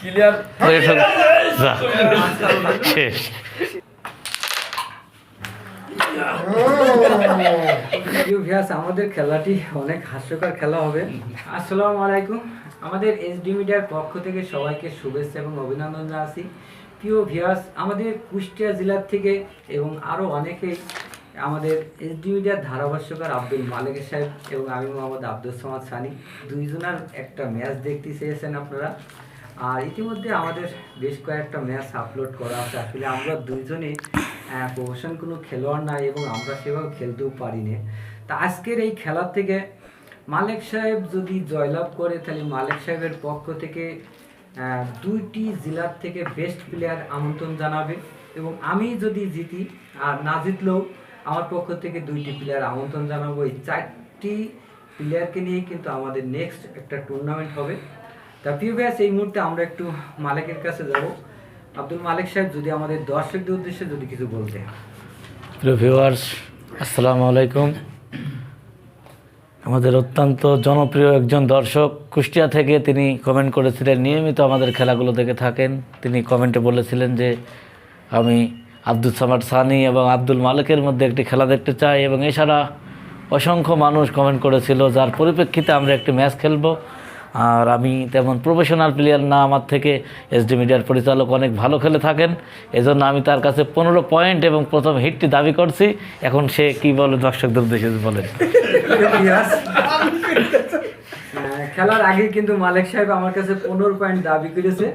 Clear? হয়ে। শেষ। আমাদের খেলাটি অনেক হাস্যকর খেলা হবে। আসসালামু আলাইকুম। আমাদের এসডি মিডিয়ার পক্ষ থেকে সবাইকে শুভেচ্ছা এবং অভিনন্দন জানাচ্ছি। প্রিয় ভিউয়ার্স আমাদের কুষ্টিয়া জেলার থেকে এবং আরও অনেকেই আমাদের এসডি মিডিয়ার ধারাভাষ্যকার আব্দুল মালিক সাহেব এবং আমি মোহাম্মদ আব্দুল সামাদ সানি, দুইজনার একটা ম্যাচ দেখতে চেয়েছেন আপনারা। আর ইতিমধ্যে আমাদের বেশ কয়েকটা ম্যাচ আপলোড করা আছে। আসলে আমরা দুইজনে প্রফেশন কোনো খেলোয়াড় নাই এবং আমরা সেভাবে খেলতেও পারি না তা আজকের এই খেলার থেকে মালিক সাহেব যদি জয়লাভ করে, তাহলে মালিক সাহেবের পক্ষ থেকে দুইটি জেলার থেকে বেস্ট প্লেয়ার আমন্ত্রণ জানাবে এবং আমি যদি জিতি আর না জিতলেও আমার পক্ষ থেকে দুইটি প্লেয়ার আমন্ত্রণ জানাব। এই চারটি প্লেয়ারকে নিয়ে কিন্তু আমাদের নেক্সট একটা টুর্নামেন্ট হবে। তা প্রিয় ব্যাস এই মুহূর্তে আমরা একটু মালিকের কাছে যাব। আব্দুল মালিক সাহেব, যদি আমাদের দর্শকদের উদ্দেশ্যে যদি কিছু বলতে প্রিয় ভিউয়ার্স আসসালামু আলাইকুম। আমাদের অত্যন্ত জনপ্রিয় একজন দর্শক। কুষ্টিয়া থেকে তিনি কমেন্ট করেছিলেন, নিয়মিত আমাদের খেলাগুলো দেখে থাকেন। তিনি কমেন্টে বলেছিলেন যে, আমি আব্দুল সামাদ সানি এবং আব্দুল মালিকের মধ্যে একটি খেলা দেখতে চাই এবং এছাড়া অসংখ্য মানুষ কমেন্ট করেছিল। যার পরিপ্রেক্ষিতে আমরা একটি ম্যাচ খেলব। আর আমি তেমন প্রফেশনাল প্লেয়ার না আমার থেকে এসডি মিডিয়ার পরিচালক অনেক ভালো খেলে থাকেন। এজন্য আমি তার কাছে পনেরো পয়েন্ট এবং প্রথম হিটটি দাবি করছি। এখন সে কি বলে দর্শকদের উদ্দেশ্যে বলে খেলার আগে কিন্তু মালিক সাহেব আমার কাছে পনেরো পয়েন্ট দাবি করেছে।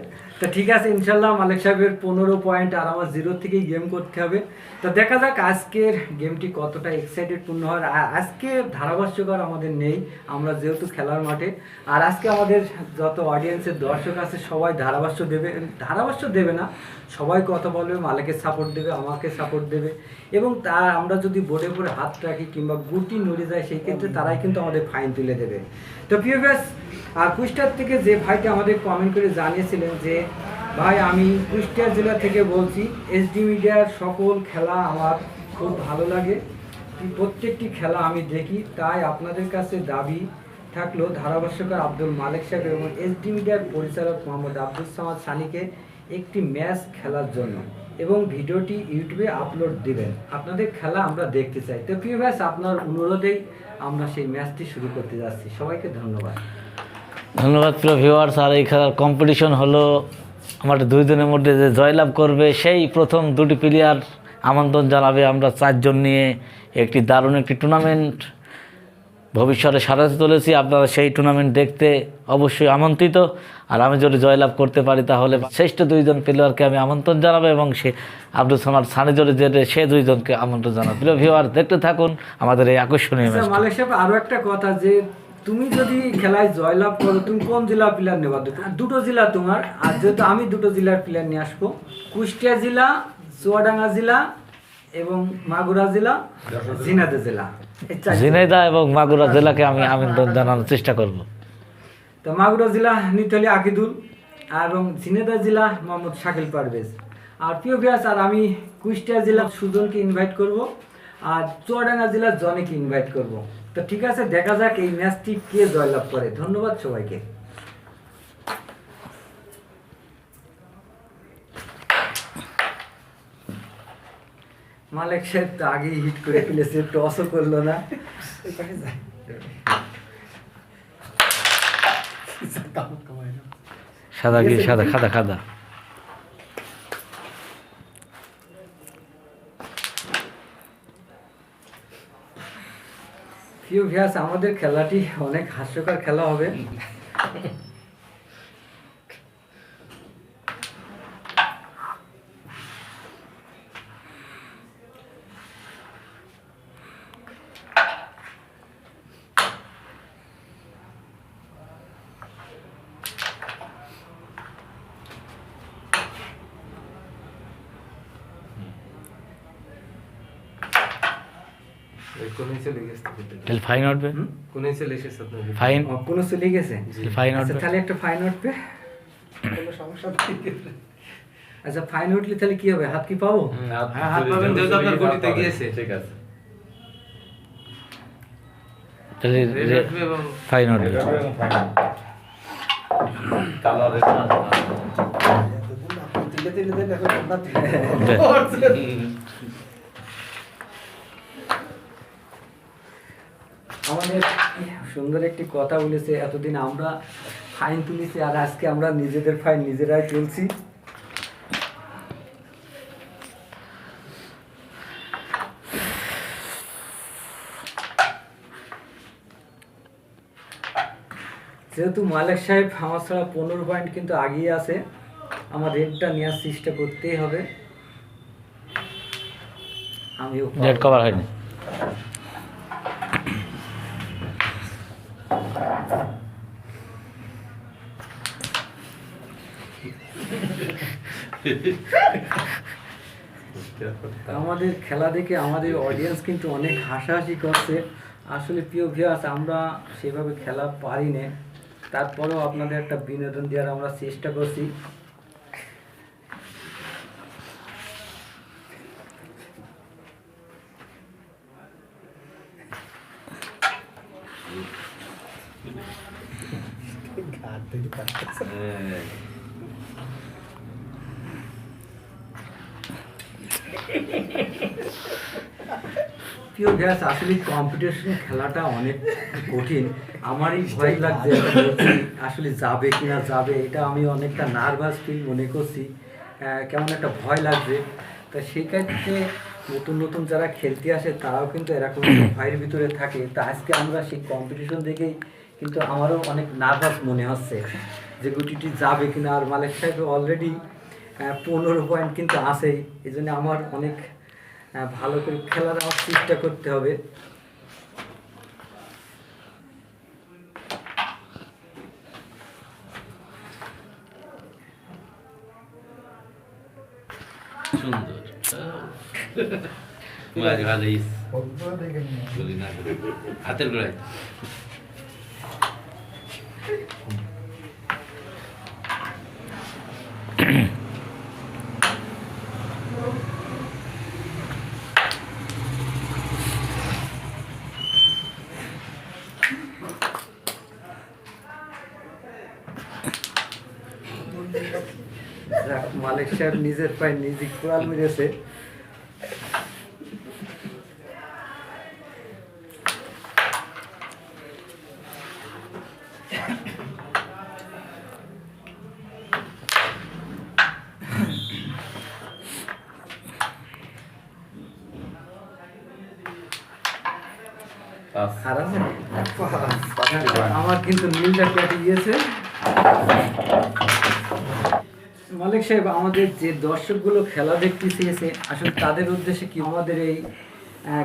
তা ঠিক আছে, ইনশাল্লাহ মালিক সাহেবের পনেরো পয়েন্ট আর আমার জিরো থেকেই গেম করতে হবে। তো দেখা যাক আজকের গেমটি কতটা এক্সাইটেড পূর্ণ হয়। আর আজকে ধারাভাষ্যকর আমাদের নেই, আমরা যেহেতু খেলার মাঠে। আর আজকে আমাদের যত অডিয়েন্সের দর্শক আছে, সবাই ধারাভাষ্য দেবে। ধারাভাষ্য দেবে না, সবাই কথা বলবে, মালিকের সাপোর্ট দেবে, আমাকে সাপোর্ট দেবে। এবং তার, আমরা যদি বোর্ডে পরে হাত রাখি কিংবা গুটি নড়ে যায়, সেই ক্ষেত্রে তারাই কিন্তু আমাদের ফাইন তুলে দেবে। তো প্রিয় ব্যাস আর কুষ্টার থেকে যে ভাইটা আমাদের কমেন্ট করে জানিয়েছিলেন যে, ভাই, আমি কুষ্টিয়া জেলা থেকে বলছি এসডি মিডিয়ার সকল খেলা আমার খুব ভালো লাগে। প্রত্যেকটি খেলা আমি দেখি, তাই আপনাদের কাছে দাবি থাকল ধারাভাষ্যকার আব্দুল মালিক সাহেব এবং এসডি মিডিয়ার পরিচালক মোহাম্মদ আব্দুল সামাদ সানিকে একটি ম্যাচ খেলার জন্য। এবং ভিডিওটি ইউটিউবে আপলোড দিবেন। আপনাদের খেলা আমরা দেখতে চাই। তো প্রিয় ব্যাস আপনার অনুরোধেই আমরা সেই ম্যাচটি শুরু করতে যাচ্ছি। সবাইকে ধন্যবাদ। ধন্যবাদ প্রিয় ভিউয়ার্স আর এই খেলার কম্পিটিশন হলো আমাদের দুই দিনের মধ্যে যে জয়লাভ করবে, সেই প্রথম দুটি প্লেয়ার আমন্ত্রণ জানাবে আমরা চারজন নিয়ে একটি দারুণ একটি টুর্নামেন্ট ভবিষ্যতে সাজাতে চলেছি আপনারা সেই টুর্নামেন্ট দেখতে অবশ্যই আমন্ত্রিত। আর আমি যদি জয়লাভ করতে পারি তাহলে শ্রেষ্ঠ দুইজন প্লেয়ারকে আমি আমন্ত্রণ জানাব এবং সে আব্দুল সামাদ সানি যদি যেতে সে দুইজনকে আমন্ত্রণ জানাব। প্রিয় ভিউয়ার দেখতে থাকুন আমাদের এই আকর্ষণীয় আচ্ছা, ম্যাচ মালিক সাহেব আরও একটা কথা যে তুমি যদি খেলায় জয়লাভ করো তুমি কোন জেলার প্লেয়ার নেবা? দুটো জেলা তোমার আর যেহেতু আমি দুটো জেলার প্লেয়ার নিয়ে আসব কুষ্টিয়া জেলা চুয়াডাঙ্গা জেলা এবং মাগুরা জেলা ঝিনাইদহ জেলা। ঝিনাইদা এবং মাগুরা জেলাকে আমি আমন্ত্রণ জানানোর চেষ্টা করব। তো মাগুরা জেলা নিতলি আকিদুল এবং ঝিনাইদা জেলা মোহাম্মদ শাকিল পারভেজ। আর প্রিয় ভিয়াস আর আমি কুষ্টিয়া জেলার সুজনকে ইনভাইট করব আর চুয়াডাঙ্গা জেলার জনেকে ইনভাইট করব। তো ঠিক আছে দেখা যাক এই ম্যাচটি কে জয়লাভ করে। ধন্যবাদ সবাইকে। মালিক সাহেব তো আগেই হিট করে ফেলেছে টসও করল না। সাদা কি সাদা খাদা খাদা। প্রিয় ভিয়াস আমাদের খেলাটি অনেক হাস্যকর খেলা হবে কোনে চলে গেছে তাহলে ফাইন উঠবে কোনে চলে এসেছে আপনার ফাইন কোনো চলে গেছে? ফাইন আচ্ছা উঠবে তাহলে একটা ফাইন উঠবে কোনো সমস্যা নেই। আচ্ছা ফাইন উঠলে তাহলে কি হবে? হাত কি পাবো? হ্যাঁ হাত পাবেন যেহেতু আপনার গলিতে গিয়েছে। ঠিক আছে। তাহলে ফাইন উঠবে কালার আমাদের সুন্দর একটি কথা বলেছে, এতদিন আমরা ফাইন তুলেছি আর আজকে আমরা নিজেদের ফাইন নিজেরাই তুলছি। যেহেতু মালিক সাহেব আমার ছাড়া পনেরো পয়েন্ট কিন্তু আগিয়ে আছে, আমার রেটটা নেওয়ার চেষ্টা করতেই হবে। আমিও কভার হয়নি। আমাদের খেলা দেখে আমাদের অডিয়েন্স কিন্তু অনেক হাসাহাসি করছে। আসলে প্রিয় ভিউয়ার্স আমরা সেভাবে খেলা পারি না তারপরেও আপনাদের একটা বিনোদন দেওয়ার আমরা চেষ্টা করছি। প্রিয় ভিউয়ার্স আসলে কম্পিটিশন খেলাটা অনেক কঠিন। আমারই ভয় লাগছে আসলে যাবে কিনা যাবে এটা আমি অনেকটা নার্ভাস ফিল মনে করছি। কেমন একটা ভয় লাগছে। তা সেই ক্ষেত্রে নতুন নতুন যারা খেলতে আসে তারাও কিন্তু এরকম ভয়ের ভিতরে থাকে। তা আজকে আমরা সেই কম্পিটিশন দেখেই কিন্তু আমারও অনেক নার্ভাস মনে হচ্ছে যে গুটিটি যাবে কিনা। আর মালিক সাহেব অলরেডি পনেরো পয়েন্ট কিন্তু আছেই। এই জন্য আমার অনেক ভালো করে খেলার চেষ্টা করতে হবে। হাতের গোড়ায়। সাহেব নিজের পায়ে নিজে কোড়াল মেরেছে আছে? আমার কিন্তু নীলটা কেটে গিয়েছে। মালিক সাহেব, আমাদের যে দর্শকগুলো খেলা দেখতে চেয়েছে আসলে তাদের উদ্দেশ্যে কি আমাদের এই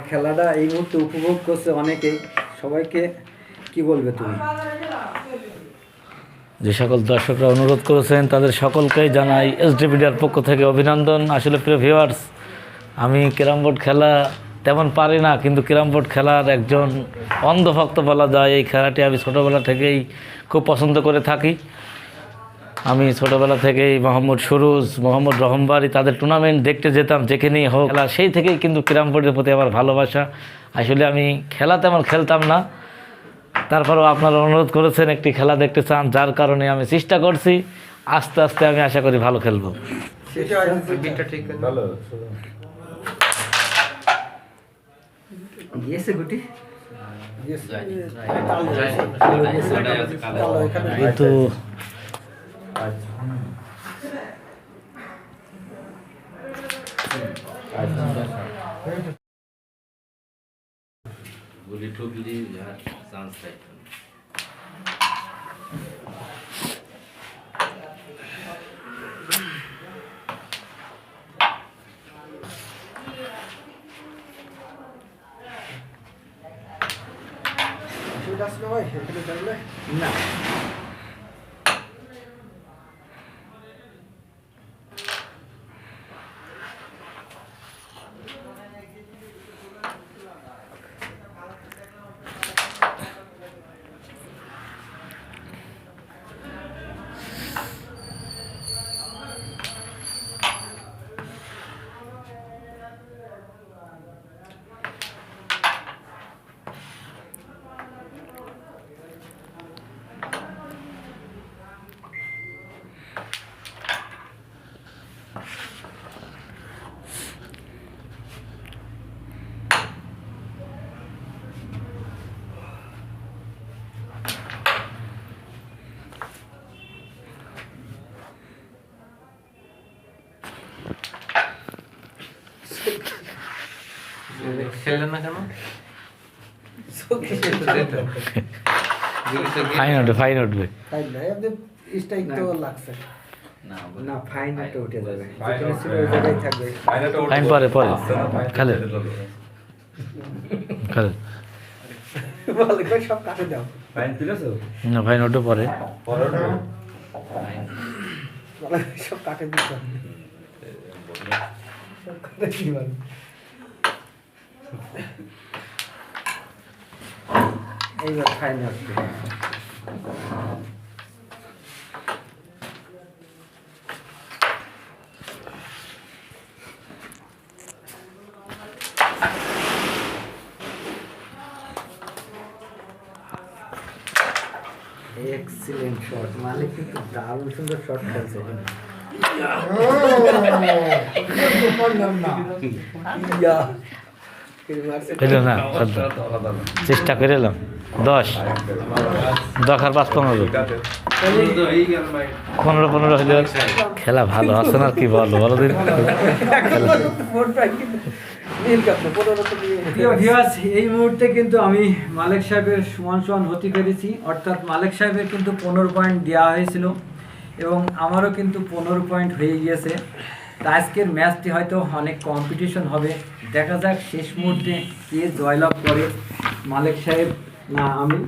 খেলাটা এই মুহূর্তে উপভোগ করছে অনেকেই? সবাইকে কি বলবে তুমি? যে সকল দর্শকরা অনুরোধ করেছেন, তাদের সকলকেই জানাই এসডি মিডিয়ার পক্ষ থেকে অভিনন্দন। আসলে প্রিয় ভিউয়ার্স আমি ক্যারাম বোর্ড খেলা তেমন পারি না, কিন্তু ক্যারাম বোর্ড খেলার একজন অন্ধভক্ত বলা যায়। এই খেলাটি আমি ছোটোবেলা থেকেই খুব পছন্দ করে থাকি। আমি ছোটোবেলা থেকেই মোহাম্মদ সুরুজ মোহাম্মদ রহমবাড়ি তাদের টুর্নামেন্ট দেখতে যেতাম যেখানেই হোক খেলা সেই থেকেই কিন্তু বোর্ডের প্রতি আমার ভালোবাসা। আসলে আমি খেলা তেমন খেলতাম না। তারপরেও আপনারা অনুরোধ করেছেন একটি খেলা দেখতে চান যার কারণে আমি চেষ্টা করছি আস্তে আস্তে আমি আশা করি ভালো খেলব। বিটটা ঠিক করে ভালো গিয়েছে গুটি কিন্তু গুলি ঠুকলি চান্স পাই না খেললেন না কেন? ফাইন উঠবে ফাইন উঠবে। স্ট্রাইক তো লাগছে। না ফাইন পরে পরে। খেলে। খেলে। মালিক ভাই সব কাটে দাও। ফাইন তুলেছো না ফাইন উঠবে পরে। সব কাটে দিতে সব কাটে দিবেন এইবার ফাইন আসবে এক্সিলেন্ট শট মালিক কিন্তু দারুণ সুন্দর শট খেলছে ইয়া চেষ্টা করে এলাম দশ দশ। আর পাঁচ পনেরো। পনেরো পনেরো হলে খেলা ভালো আছে না কি বলো বলো দিন। এই মুহূর্তে কিন্তু আমি মালিক সাহেবের সমান সমান হতে পেরেছি অর্থাৎ মালিক সাহেবের কিন্তু পনেরো পয়েন্ট দেওয়া হয়েছিল এবং আমারও কিন্তু পনেরো পয়েন্ট হয়ে গিয়েছে। তা আজকের ম্যাচটি হয়তো অনেক কম্পিটিশন হবে। দেখা যাক শেষ মুহূর্তে কে জয়লাভ করে। মালিক সাহেব, না, আমি।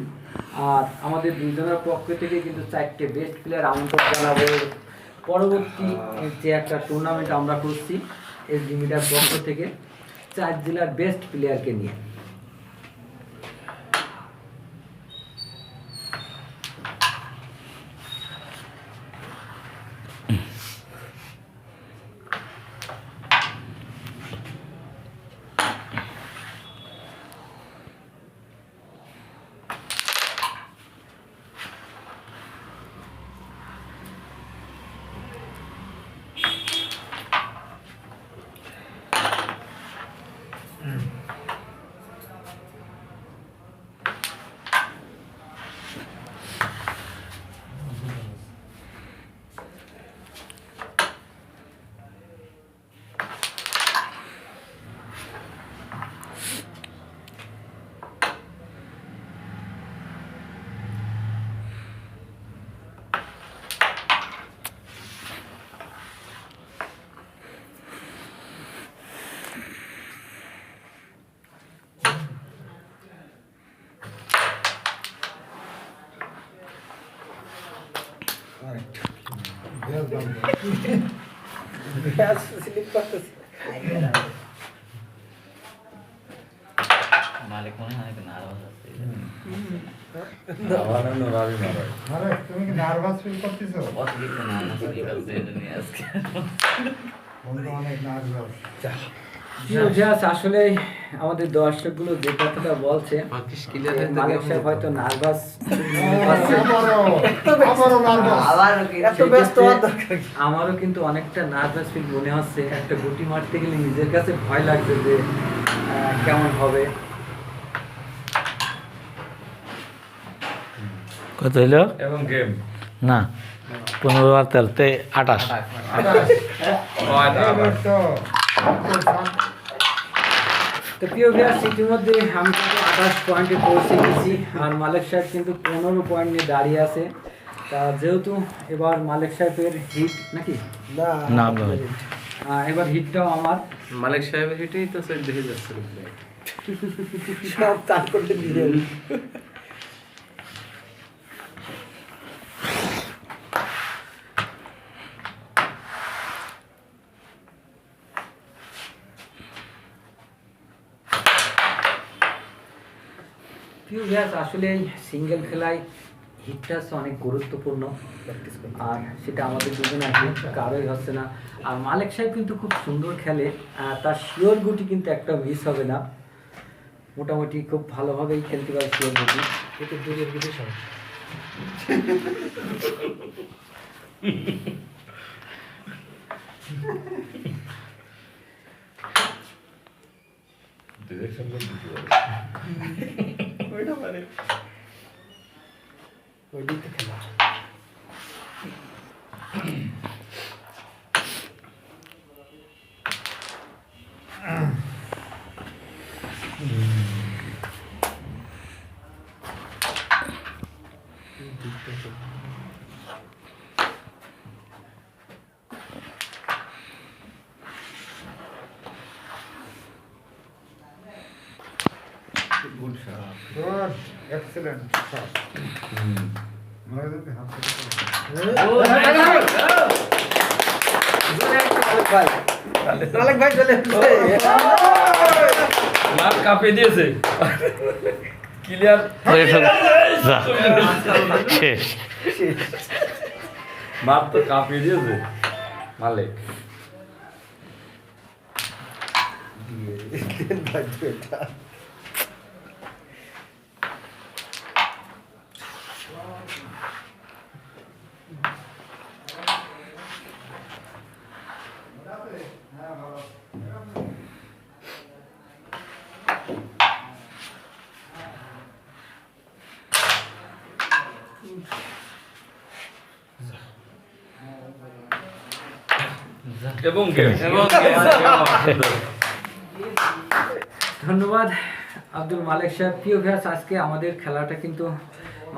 আর আমাদের দুজনের পক্ষ থেকে কিন্তু চারটে বেস্ট প্লেয়ার আমন্ত্রণ জানাব। পরবর্তী যে একটা টুর্নামেন্ট আমরা করছি এস ডিমিটার পক্ষ থেকে, চার জেলার বেস্ট প্লেয়ারকে নিয়ে স্লিপ করতেছে মালিক মনে হয় নার্ভাস আছে? আরে তুমি কি নার্ভাস ফিল করতেছো? অতিরিক্ত নার্ভাস এটা নিয়ে আজকে। অনেক নার্ভাস। আসলে আমাদের দর্শকগুলো যে কথাটা বলছে হয়ে মালিক সাহেব হয়তো নার্ভাস? আমারও কিন্তু অনেকটা নার্ভাস ফিল মনে হচ্ছে একটা গুটি মারতে গেলে নিজের কাছে ভয় লাগছে যে কেমন হবে কত হইল এবং গেম না পনেরো আর তেরোতে আঠাশ তো প্রিয় ভিউয়ার্স ইতিমধ্যে আমি কিন্তু আঠাশ পয়েন্টে পৌঁছে গেছি আর মালিক সাহেব কিন্তু পনেরো পয়েন্ট নিয়ে দাঁড়িয়ে আছে তা যেহেতু এবার মালিক সাহেবের হিট নাকি না না, না। আহ, এবার হিটটাও আমার মালিক সাহেবের হেঁটেই তো সেট দেখে যাচ্ছে সব তার করতে দিয়ে ভিউয়ার্স আসলে সিঙ্গেল খেলায় হিটটা অনেক গুরুত্বপূর্ণ। আর সেটা আমাদের দুজনে আছে কারোই হচ্ছে না। আর মালিক সাহেব কিন্তু খুব সুন্দর খেলে তার শিওর গুটি কিন্তু একটা মিস হবে না। মোটামুটি খুব ভালোভাবেই খেলতে পারে শিওর গুটি। এটা দূরের কিছু সব ওই Mira, Mario. Pollito quemado. Thank you. হাত থেকে মালিক ভাই মালিক ভাই চলে এসেছে মার কাপে দিয়েছে ক্লিয়ার যা, শেষ মার তো কাঁপিয়ে দিয়েছে মালিক ভাই এবং ধন্যবাদ আব্দুল মালিক সাহেব। প্রিয় ভ্যাস আজকে আমাদের খেলাটা কিন্তু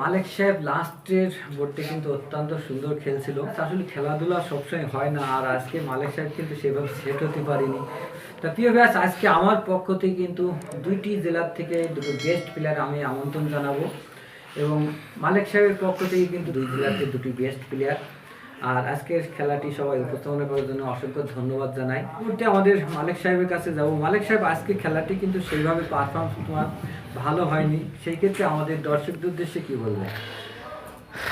মালিক সাহেব লাস্টের বোর্ডটা কিন্তু অত্যন্ত সুন্দর খেলছিল। আসলে খেলাধুলা সবসময় হয় না আর আজকে মালিক সাহেব কিন্তু সেভাবে সেট হতে পারিনি। তা প্রিয় ভ্যাস আজকে আমার পক্ষ থেকে কিন্তু দুইটি জেলার থেকে দুটো বেস্ট প্লেয়ার আমি আমন্ত্রণ জানাব। এবং মালিক সাহেবের পক্ষ থেকে কিন্তু দুই জেলাতে দুটি বেস্ট প্লেয়ার আর আজকের খেলাটি সবাই উপস্থাপনা করার জন্য অসংখ্য ধন্যবাদ জানাই। মুহূর্তে আমাদের মালিক সাহেবের কাছে যাব। মালিক সাহেব, আজকে খেলাটি কিন্তু সেইভাবে পারফরমেন্স তোমার ভালো হয়নি। সেই ক্ষেত্রে আমাদের দর্শকদের উদ্দেশ্যে কি বলবেন?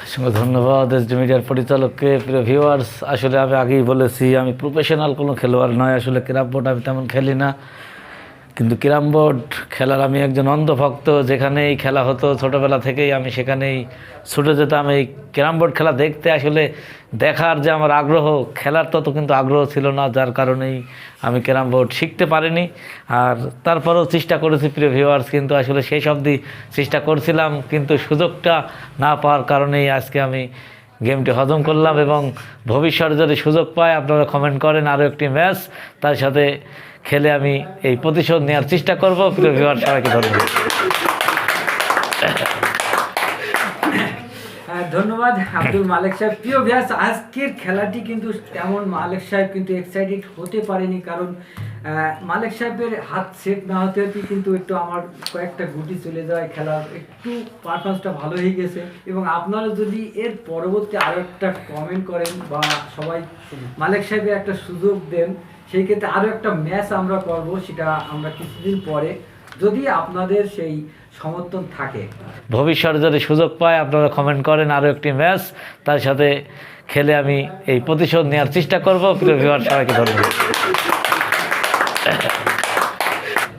অসংখ্য ধন্যবাদ এস মিডিয়ার পরিচালককে। প্রিয় ভিউয়ার্স আসলে আমি আগেই বলেছি, আমি প্রফেশনাল কোনো খেলোয়াড় নয়। আসলে ক্যারাম বোর্ড আমি তেমন খেলি না। কিন্তু ক্যারাম বোর্ড খেলার আমি একজন অন্ধভক্ত, যেখানেই খেলা হতো ছোটোবেলা থেকেই আমি সেখানেই ছুটে যেতাম। এই ক্যারাম বোর্ড খেলা দেখতে আসলে দেখার যে আমার আগ্রহ, খেলার তত কিন্তু আগ্রহ ছিল না, যার কারণেই আমি ক্যারাম বোর্ড শিখতে পারিনি। আর তারপরেও চেষ্টা করেছি প্রিয় ভিউয়ার্স কিন্তু আসলে শেষ অবধি চেষ্টা করছিলাম, কিন্তু সুযোগটা না পাওয়ার কারণেই আজকে আমি গেমটি হজম করলাম এবং ভবিষ্যতে যদি সুযোগ পায় আপনারা কমেন্ট করেন আরও একটি ম্যাচ তার সাথে খেলে আমি এই প্রতিশোধ নেওয়ার চেষ্টা করব। প্রিয় ভিউয়ার সবাইকে ধন্যবাদ। হ্যাঁ, ধন্যবাদ আব্দুল মালিক সাহেব। প্রিয় ব্যাস আজকের খেলাটি কিন্তু তেমন মালিক সাহেব কিন্তু এক্সাইটেড হতে পারেনি কারণ মালিক সাহেবের হাত সেট না হতে হতে কিন্তু একটু আমার কয়েকটা গুটি চলে যায়। খেলার একটু পারফরমেন্সটা ভালো হয়ে গেছে। এবং আপনারা যদি এর পরবর্তী আরও একটা কমেন্ট করেন বা সবাই মালিক সাহেবের একটা সুযোগ দেন সেই ক্ষেত্রে আরও একটা ম্যাচ আমরা করব, সেটা আমরা কিছুদিন পরে। যদি আপনাদের সেই সমর্থন থাকে। ভবিষ্যতে যদি সুযোগ পায়, আপনারা কমেন্ট করেন আরও একটি ম্যাচ তার সাথে খেলে আমি এই প্রতিশোধ নেওয়ার চেষ্টা করব। প্রিয় সবাইকে ধন্যবাদ।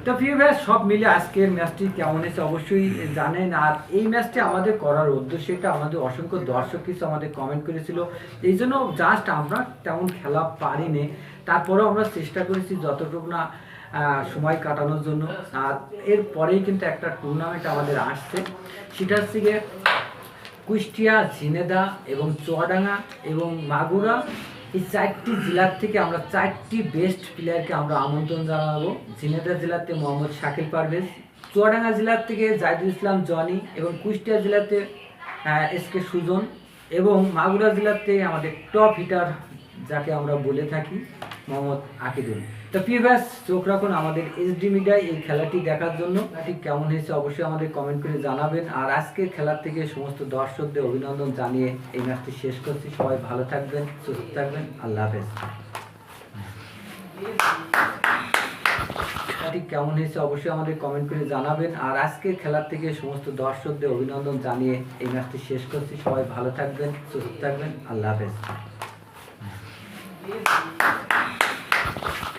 তো ভাই সব মিলে আজকের ম্যাচটি কেমন এসে অবশ্যই জানেন। আর এই ম্যাচটি আমাদের করার উদ্দেশ্য এটা। আমাদের অসংখ্য দর্শক কিছু আমাদের কমেন্ট করেছিল। এই জন্য জাস্ট আমরা তেমন খেলা পারিনি। তারপরেও আমরা চেষ্টা করেছি যতটুকু না সময় কাটানোর জন্য। আর এরপরেই কিন্তু একটা টুর্নামেন্ট আমাদের আসছে। সেটা হচ্ছে গিয়ে কুষ্টিয়া ঝিনেদা এবং চুয়াডাঙ্গা এবং মাগুরা এই চারটি জেলার থেকে আমরা চারটি বেস্ট প্লেয়ারকে আমরা আমন্ত্রণ জানাব। ঝিনেদা জেলাতে মোহাম্মদ শাকিল পারভেজ, চুয়াডাঙ্গা জেলার থেকে জাহিদুল ইসলাম, জনি এবং কুষ্টিয়া জেলাতে এস কে সুজন এবং মাগুরা জেলাতে আমাদের টপ হিটার যাকে আমরা বলে থাকি, মোহাম্মদ আকিদুল। তো ব্যাস, চোখ রাখুন আমাদের এসডি মিডিয়ায় এই খেলাটি দেখার জন্য। ঠিক কেমন হয়েছে অবশ্যই আমাদের কমেন্ট করে জানাবেন। আর আজকের খেলার থেকে সমস্ত দর্শকদের অভিনন্দন জানিয়ে এই ম্যাচটি শেষ করছি। সবাই ভালো থাকবেন, সুস্থ থাকবেন। আল্লাহ হাফেজ। খেলাটি কেমন হয়েছে অবশ্যই আমাদের কমেন্ট করে জানাবেন। আর আজকের খেলার থেকে সমস্ত দর্শকদের অভিনন্দন জানিয়ে এই ম্যাচটি শেষ করছি। সবাই ভালো থাকবেন, সুস্থ থাকবেন। আল্লাহ হাফেজ।